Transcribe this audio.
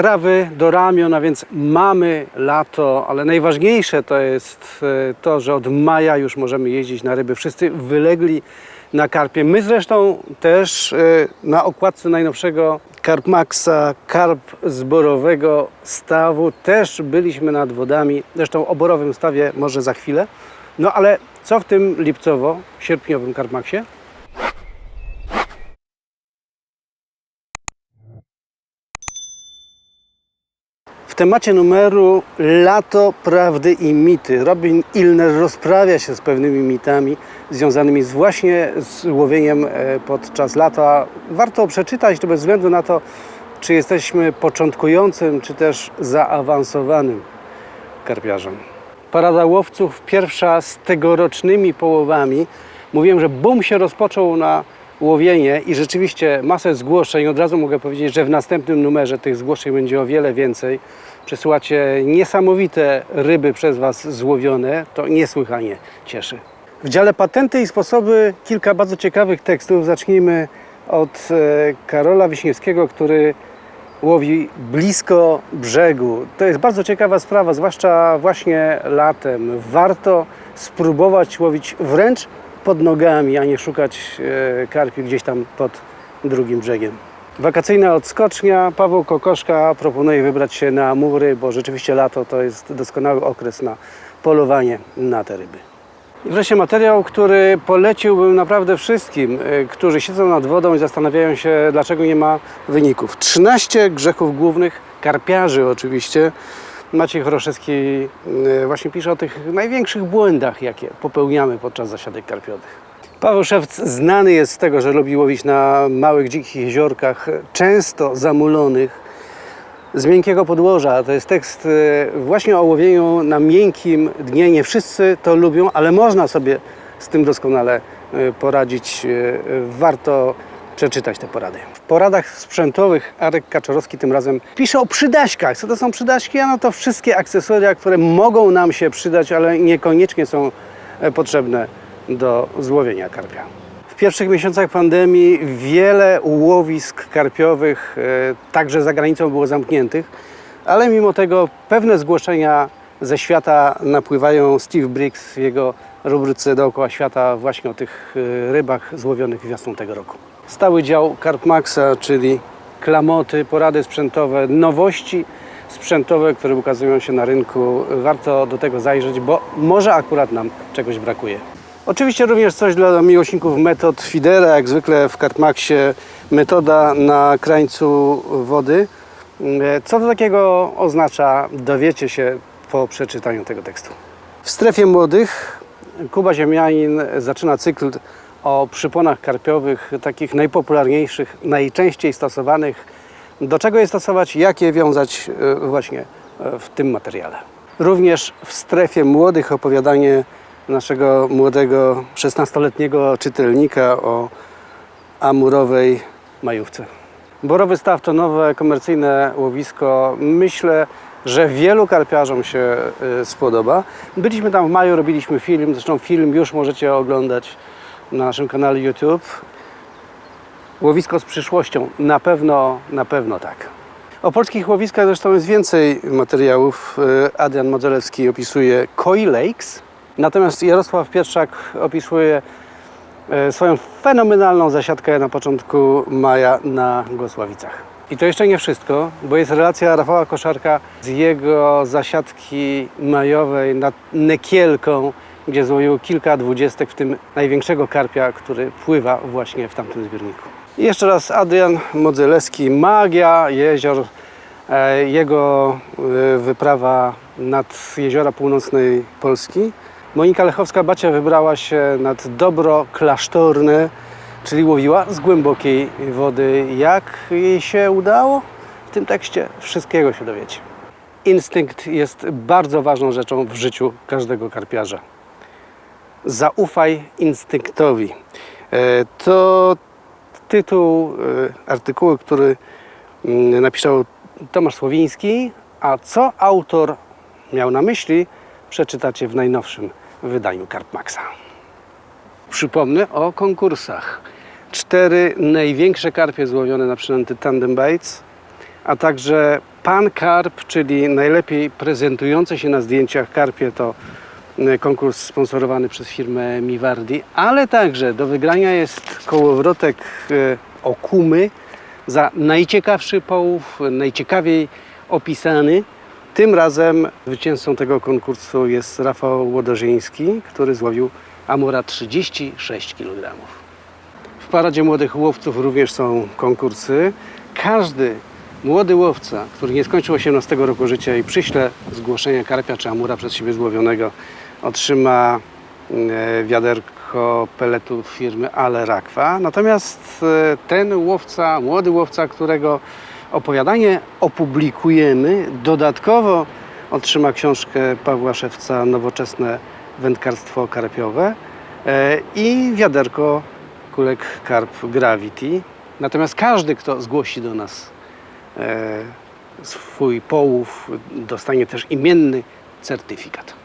strawy do ramion, a więc mamy lato, ale najważniejsze to jest e, to, że od maja już możemy jeździć na ryby. Wszyscy wylegli na karpie. My zresztą też e, na okładce najnowszego Carp Maxa, karp zborowego stawu też byliśmy nad wodami. Zresztą o borowym stawie może za chwilę. No ale co w tym lipcowo-sierpniowym Carp Maxie? Temacie numeru Lato, prawdy i mity. Robin Ilner rozprawia się z pewnymi mitami związanymi z właśnie z łowieniem e, podczas lata. Warto przeczytać to bez względu na to, czy jesteśmy początkującym, czy też zaawansowanym karpiarzem. Parada łowców pierwsza z tegorocznymi połowami. Mówiłem, że boom się rozpoczął na łowienie i rzeczywiście masę zgłoszeń. Od razu mogę powiedzieć, że w następnym numerze tych zgłoszeń będzie o wiele więcej. Przesyłacie niesamowite ryby przez Was złowione. To niesłychanie cieszy. W dziale patenty i sposoby kilka bardzo ciekawych tekstów. Zacznijmy od e, Karola Wiśniewskiego, który łowi blisko brzegu. To jest bardzo ciekawa sprawa, zwłaszcza właśnie latem. Warto spróbować łowić wręcz pod nogami, a nie szukać e, karpi gdzieś tam pod drugim brzegiem. Wakacyjna odskocznia. Paweł Kokoszka proponuje wybrać się na mury, bo rzeczywiście lato to jest doskonały okres na polowanie na te ryby. I wreszcie materiał, który poleciłbym naprawdę wszystkim, y, którzy siedzą nad wodą i zastanawiają się, dlaczego nie ma wyników. 13 grzechów głównych, karpiarzy oczywiście. Maciej Choroszewski y, właśnie pisze o tych największych błędach, jakie popełniamy podczas zasiadek karpiowych. Paweł Szewc znany jest z tego, że lubi łowić na małych, dzikich jeziorkach, często zamulonych z miękkiego podłoża. To jest tekst e, właśnie o łowieniu na miękkim dnie. Nie wszyscy to lubią, ale można sobie z tym doskonale e, poradzić. Warto przeczytać te porady. W poradach sprzętowych Arek Kaczorowski tym razem pisze o przydaśkach. Co to są przydaśki? Ano to wszystkie akcesoria, które mogą nam się przydać, ale niekoniecznie są e, potrzebne do złowienia karpia. W pierwszych miesiącach pandemii wiele łowisk karpiowych, e, także za granicą, było zamkniętych, ale mimo tego pewne zgłoszenia ze świata napływają. Steve Briggs w jego rubryce dookoła świata właśnie o tych e, rybach złowionych wiosną tego roku. Stały dział Carp Maxa, czyli klamoty, porady sprzętowe, nowości sprzętowe, które ukazują się na rynku. Warto do tego zajrzeć, bo może akurat nam czegoś brakuje. Oczywiście również coś dla miłośników metod Fidera, jak zwykle w Kartmaxie metoda na krańcu wody. Co to takiego oznacza, dowiecie się po przeczytaniu tego tekstu. W strefie młodych Kuba Ziemianin zaczyna cykl o przyponach karpiowych, takich najpopularniejszych, najczęściej stosowanych. Do czego je stosować, jak je wiązać e, właśnie e, w tym materiale. Również w strefie młodych opowiadanie naszego młodego 16-letniego czytelnika o amurowej majówce. Borowy Staw to nowe komercyjne łowisko. Myślę, że wielu karpiarzom się y, spodoba. Byliśmy tam w maju, robiliśmy film. Zresztą film już możecie oglądać na naszym kanale YouTube. Łowisko z przyszłością. Na pewno, na pewno tak. O polskich łowiskach zresztą jest więcej materiałów. Y, Adrian Modzelewski opisuje Koi Lakes, natomiast Jarosław Pietrzak opisuje e, swoją fenomenalną zasiadkę na początku maja na Głosławicach. I to jeszcze nie wszystko, bo jest relacja Rafała Koszarka z jego zasiadki majowej nad Nekielką, gdzie złowił kilka dwudziestek, w tym największego karpia, który pływa właśnie w tamtym zbiorniku. I jeszcze raz Adrian Modzelewski, Magia Jezior, e, jego e, wyprawa nad jeziora północnej Polski. Monika Lechowska-Bacia wybrała się nad Dobro Klasztorne, czyli łowiła z głębokiej wody. Jak jej się udało? W tym tekście wszystkiego się dowiecie. Instynkt jest bardzo ważną rzeczą w życiu każdego karpiarza. Zaufaj instynktowi. E, To tytuł e, artykułu, który mm, napisał Tomasz Słowiński, a co autor miał na myśli, przeczytacie w najnowszym wydaniu Carp Maxa. Przypomnę o konkursach. Cztery największe karpie złowione na przynęty Tandem Baits a także Pan Karp, czyli najlepiej prezentujące się na zdjęciach karpie to konkurs sponsorowany przez firmę Miwardi, ale także do wygrania jest kołowrotek y, Okumy za najciekawszy połów, najciekawiej opisany. Tym razem zwycięzcą tego konkursu jest Rafał Łodożyński, który złowił Amura 36 kg. W Paradzie Młodych Łowców również są konkursy. Każdy młody łowca, który nie skończył 18 roku życia i przyśle zgłoszenie karpia czy amura przez siebie złowionego, otrzyma e, wiaderko peletu firmy Ale Rakwa. Natomiast e, ten łowca, młody łowca, którego opowiadanie opublikujemy, dodatkowo otrzyma książkę Pawła Szewca Nowoczesne wędkarstwo karpiowe e, i wiaderko kulek Karp Gravity. Natomiast każdy, kto zgłosi do nas swój połów, dostanie też imienny certyfikat.